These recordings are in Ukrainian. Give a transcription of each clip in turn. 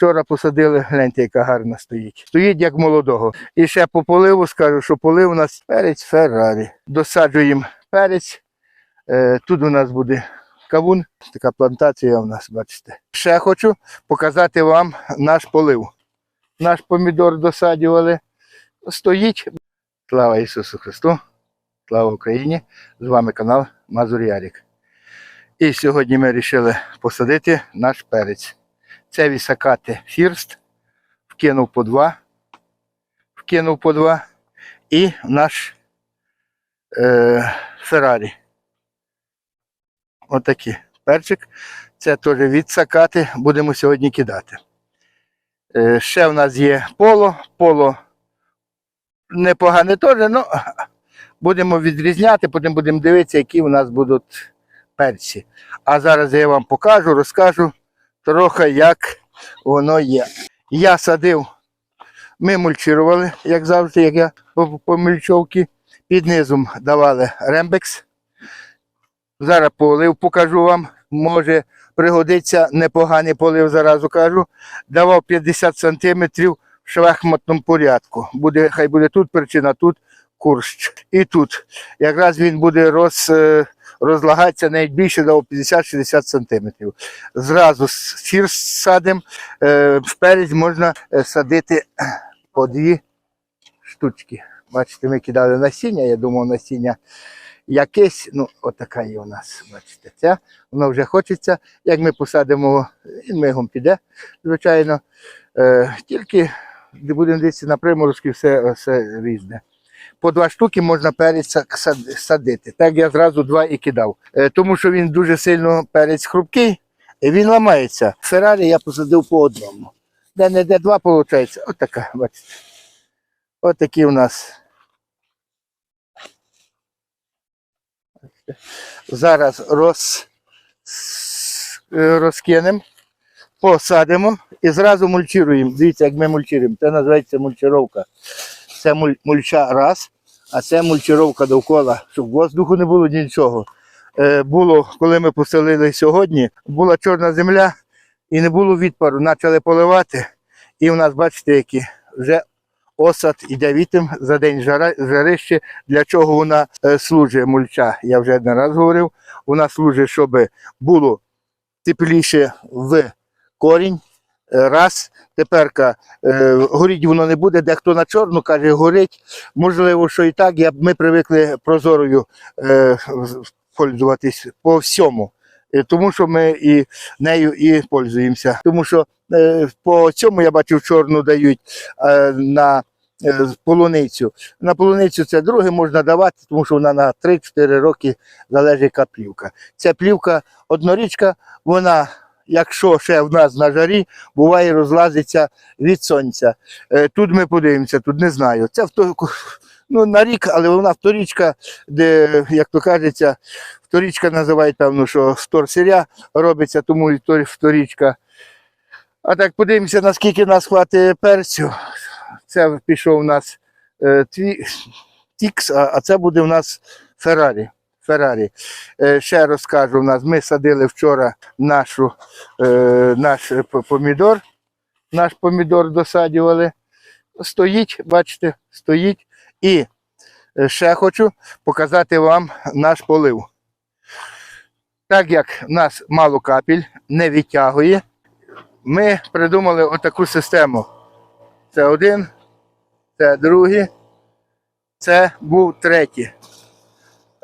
вчора посадили, гляньте, яка гарна стоїть. Стоїть як молодого. І ще по поливу скажу, що полив у нас перець Феррарі. Досаджуємо перець. Е, Тут у нас буде кавун, така плантація у нас, бачите. Ще хочу показати вам наш полив. Наш помідор досаджували. Стоїть. Слава Ісусу Христу! Слава Україні! З вами канал Мазур Ярік. І сьогодні ми вирішили посадити наш перець. Це вісакати фірст, вкинув по два, вкинув по два. І наш е, Феррарі. Отакий перчик. Це теж відсакати, будемо сьогодні кидати. Е, ще в нас є поло. Поло непогане теж, але будемо відрізняти, потім будемо дивитися, які у нас будуть перці. А зараз я вам покажу, розкажу трохи, як воно є. Я садив, ми мульчирували, як завжди, як я по, мульчовці. Під низом давали рембекс. Зараз полив покажу вам. Може пригодиться непоганий полив, заразу кажу. Давав 50 сантиметрів в шахматному порядку. Буде, хай буде тут причина, тут курщ. І тут. Якраз він буде роз, е, розлагатися навіть більше дав 50-60 сантиметрів. Зразу фірс садимо. Е, Вперед можна е, садити по дві штучки. Бачите, ми кидали насіння, я думав, насіння якесь, ну, отака є у нас, бачите, ця, воно вже хочеться. Як ми посадимо, він мигом піде, звичайно. Тільки будемо дивитися на приморозки, все, все різне. По два штуки можна перець садити. Так я зразу два і кидав. Е, тому що він дуже сильно перець хрупкий, і він ламається. Феррарі я посадив по одному. Де не де два, виходить. Отака, бачите. Отакі у нас. Зараз роз, е, розкинемо, посадимо і зразу мульчируємо. Дивіться, як ми мульчируємо. Це називається мульчировка. Це муль- мульча раз, а це мульчировка довкола, щоб воздуху не було нічого. Е, було, коли ми поселили сьогодні, була чорна земля і не було відпару. Почали поливати. І в нас, бачите, які вже осад іде вітем за день жарище. Для чого вона е, служить мульча? Я вже не раз говорив. Вона служить, щоб було тепліше в корінь. Е, Раз, теперка е, горіть воно не буде, дехто на чорну каже, горить. Можливо, що і так, я, ми привикли прозорою е, пользуватись по всьому. Е, Тому що ми і нею і пользуємося. Тому що е, по цьому я бачив, чорну дають е, на е, полуницю. На полуницю це друге можна давати, тому що вона на 3-4 роки залежить яка плівка. Ця плівка однорічка, вона, якщо ще в нас на жарі, буває розлазиться від сонця. Е, Тут ми подивимося, тут не знаю. Це ну, на рік, але вона вторічка, де, як то кажеться, вторічка називають, певно, що вторсиря робиться, тому і вторічка. А так подивимося, наскільки нас хватить перцю. Це пішов у нас е, Тікс, а це буде у нас Феррарі. Феррарі. Е, ще розкажу, у нас ми садили вчора нашу, е, наш е, помідор. Наш помідор досадювали. Стоїть, бачите, стоїть. І ще хочу показати вам наш полив. Так як в нас мало капель, не відтягує, ми придумали отаку систему. Це один, це другий, це був третій.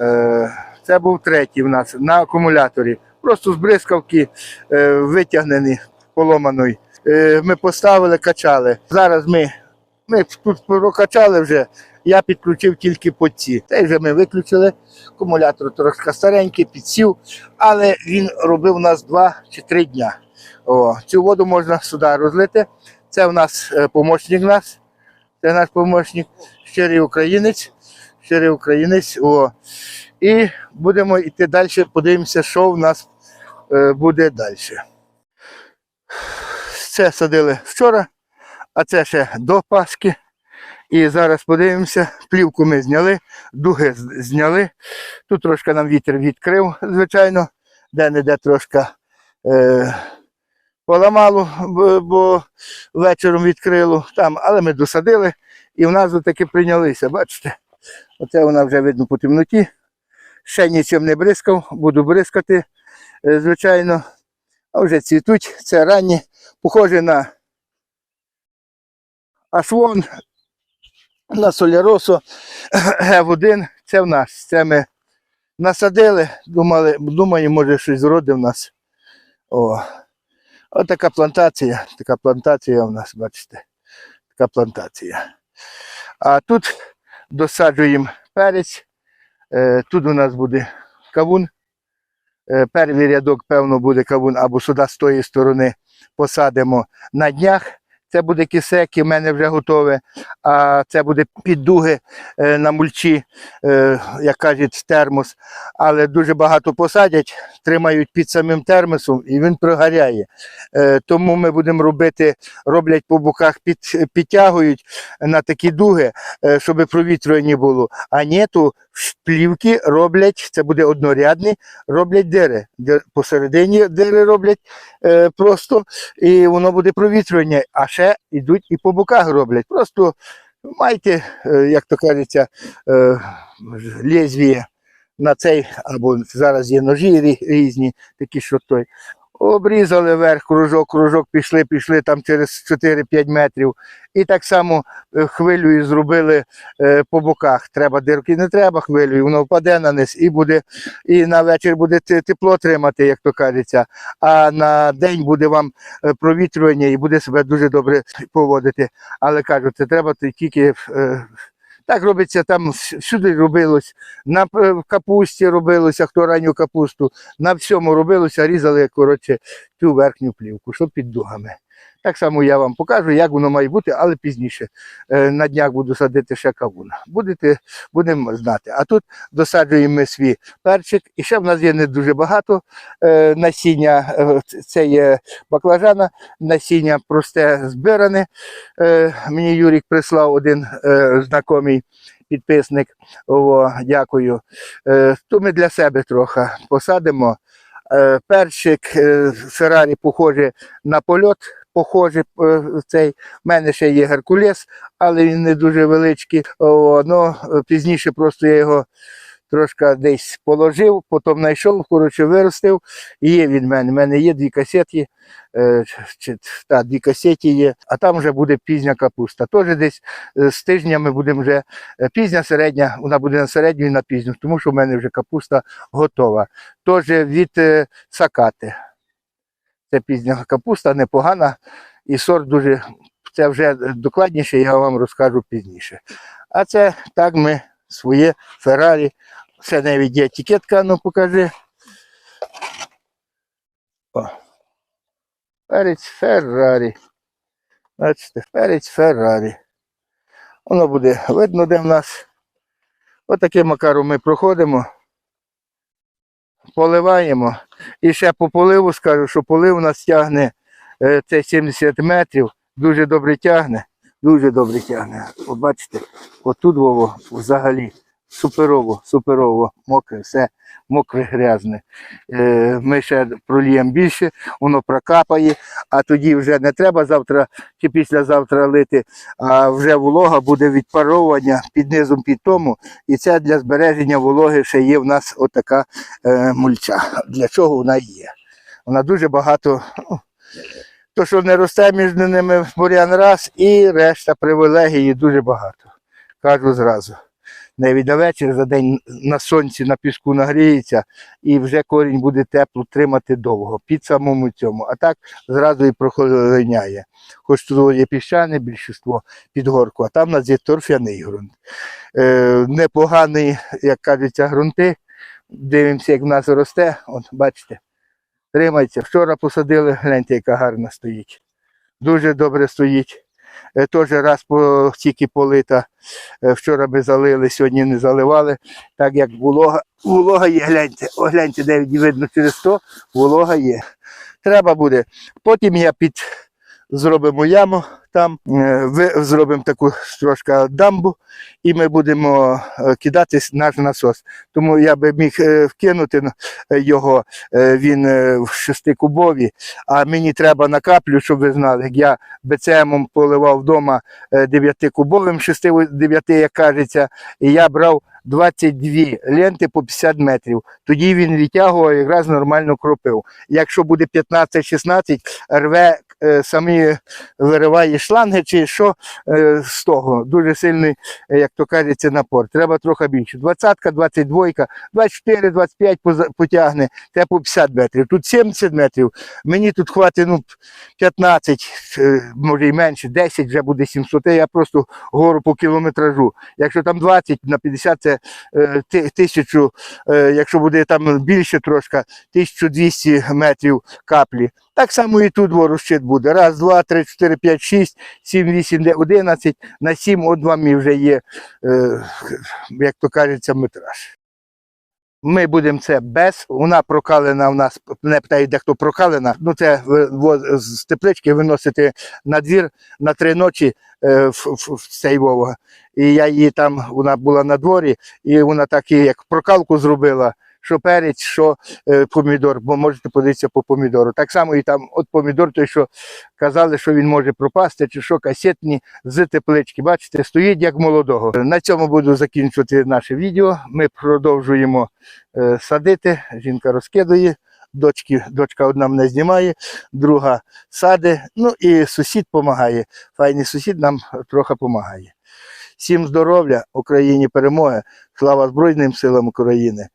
Е, Це був третій в нас на акумуляторі. Просто з бризкавки е, витягнені поломаної. Е, Ми поставили, качали. Зараз ми, ми прокачали вже. Я підключив тільки по ці. Цей вже ми виключили. Акумулятор трошки старенький, підсів, але він робив у нас два чи три дня. О, цю воду можна сюди розлити. Це у нас помічник нас. Це наш помічник, щирий українець. Щирий українець. О. І будемо йти далі, подивимося, що в нас е, буде далі. Це садили вчора, а це ще до Пасхи. І зараз подивимося, плівку ми зняли, дуги зняли. Тут трошки нам вітер відкрив, звичайно, де-не-де трошки е, поламало, бо- вечором відкрило там, але ми досадили і в нас таки прийнялися. Бачите, оце вона вже видно по темноті. Ще нічим не бризкав, буду бризкати, е, звичайно. А вже цвітуть, це ранні, похоже на Ашвон, на соляросо, Г1. Це в нас. Це ми насадили, думали, думаю, може щось зроде в нас. О. Ось така плантація, така плантація у нас, бачите, така плантація. А тут досаджуємо перець. Е, Тут у нас буде кавун. Е, Перший рядок, певно, буде кавун або сюди з тої сторони посадимо на днях. Це буде кисеки, в мене вже готове. А це буде піддуги е, на мульчі, е, як кажуть, термос. Але дуже багато посадять, тримають під самим термосом і він прогоряє. Е, Тому ми будемо робити, роблять по боках, під, підтягують на такі дуги, щоб провітрювання було. А ні, плівки роблять, це буде однорядні, роблять. Дир- Посередині дири роблять е, просто, і воно буде провітрювання. А ще йдуть і по боках роблять. Просто майте, е, як то кажеться, е, лезвіє на цей, або зараз є ножі різні, такі, що той. Обрізали вверх, кружок, кружок, пішли, пішли там через 4-5 метрів. І так само е, хвилю зробили е, по боках. Треба дирки, не треба хвилю, воно впаде на низ і буде, і на вечір буде тепло тримати, як то кажеться. А на день буде вам е, провітрювання і буде себе дуже добре поводити. Але кажу, це треба тільки. Так робиться там всюди робилось, на е, капусті робилося, хто ранню капусту, на всьому робилося, різали коротше цю верхню плівку, що під дугами. Так само я вам покажу, як воно має бути, але пізніше. Е, На днях буду садити ще кавун. Будете, будемо знати. А тут досаджуємо ми свій перчик. І ще в нас є не дуже багато е, насіння. е, Це є баклажана, насіння просте збиране. Мені Юрік прислав один знайомий підписник. О, дякую. То ми для себе трохи посадимо. Перчик е, Феррарі похоже на польот, похоже е, цей. У мене ще є Геркулес, але він не дуже величкий. Ну, е, пізніше просто я його трошки десь положив, потім знайшов, коротше, виростив. Є від мене. У мене є дві касети, е, чи, та, дві касети є, а там вже буде пізня капуста. Теж десь з тижня ми будемо вже пізня середня, вона буде на середню і на пізню, тому що в мене вже капуста готова. Теж від сакати. Це пізня капуста, непогана, і сорт дуже, це вже докладніше, я вам розкажу пізніше. А це так ми своє Феррарі. Це навіть є етикетка, ну покажи. О. Перець Феррарі. Бачите, перець Феррарі. Воно буде видно, де в нас. Отаким макаром ми проходимо, поливаємо. І ще по поливу скажу, що полив у нас тягне е, це 70 метрів, дуже добре тягне, дуже добре тягне. От бачите, отут Вово взагалі суперово, суперово, мокре, все мокре, грязне. Е, Ми ще проліємо більше, воно прокапає, а тоді вже не треба завтра чи післязавтра лити, а вже волога буде відпаровування під низом під тому. І це для збереження вологи ще є в нас отака е, мульча. Для чого вона є? Вона дуже багато. ну, То, що не росте між ними бурян раз, і решта привілегії дуже багато. Кажу зразу. Навіть на вечір за день на сонці, на піску нагріється, і вже корінь буде тепло тримати довго, під самому цьому. А так зразу і прохолоняє. Хоч тут є піщане більшість під горку, а там у нас є торфяний ґрунт. Е, непоганий, як кажуться, ґрунти. Дивимося, як в нас росте. От бачите, тримається. Вчора посадили, гляньте, яка гарна стоїть. Дуже добре стоїть. Е, Теж раз по, тільки полита. Е, Вчора ми залили, сьогодні не заливали. Так як волога, волога є, гляньте, о, гляньте, де видно через то, волога є. Треба буде. Потім я під зробимо яму там, е, зробимо таку трошки дамбу, і ми будемо е, кидати наш насос. Тому я би міг е, вкинути його, він в шестикубові, а мені треба на каплю, щоб ви знали, як я БЦМом поливав вдома дев'ятикубовим, шести дев'яти, як кажеться, і я брав 22 ленти по 50 метрів. Тоді він відтягував якраз нормально кропив. Якщо буде 15-16, рве самі вириває шланги чи що е, з того. Дуже сильний, е, як то кажеться, напор. Треба трохи більше. 20-ка, 22, 24, 25 поза- потягне, те по 50 метрів. Тут 70 метрів. Мені тут хватить ну, 15, е, може і менше, 10 вже буде 700. Я просто гору по кілометражу. Якщо там 20 на 50 це е, тисячу, е, якщо буде там більше трошки, 1200 метрів каплі. Так само і тут во, розчит буде. Раз, два, три, чотири, п'ять, шість, сім, вісім, де- одинадцять. На сім от вам і вже є, е, як то кажеться, метраж. Ми будемо це без. Вона прокалена у нас, не питає, де хто прокалена. Ну це з теплички виносити на двір на три ночі е, в, в, в цей Вова. І я її там, вона була на дворі, і вона так і як прокалку зробила, що перець, що е, помідор, бо можете подивитися по помідору. Так само і там, от помідор, той, що казали, що він може пропасти, чи що касетні з теплички. Бачите, стоїть як молодого. На цьому буду закінчувати наше відео. Ми продовжуємо е, садити. Жінка розкидує. Дочки, дочка одна мене знімає, друга саде. Ну і сусід допомагає. Файний сусід нам трохи допомагає. Всім здоров'я, Україні перемоги, слава Збройним силам України.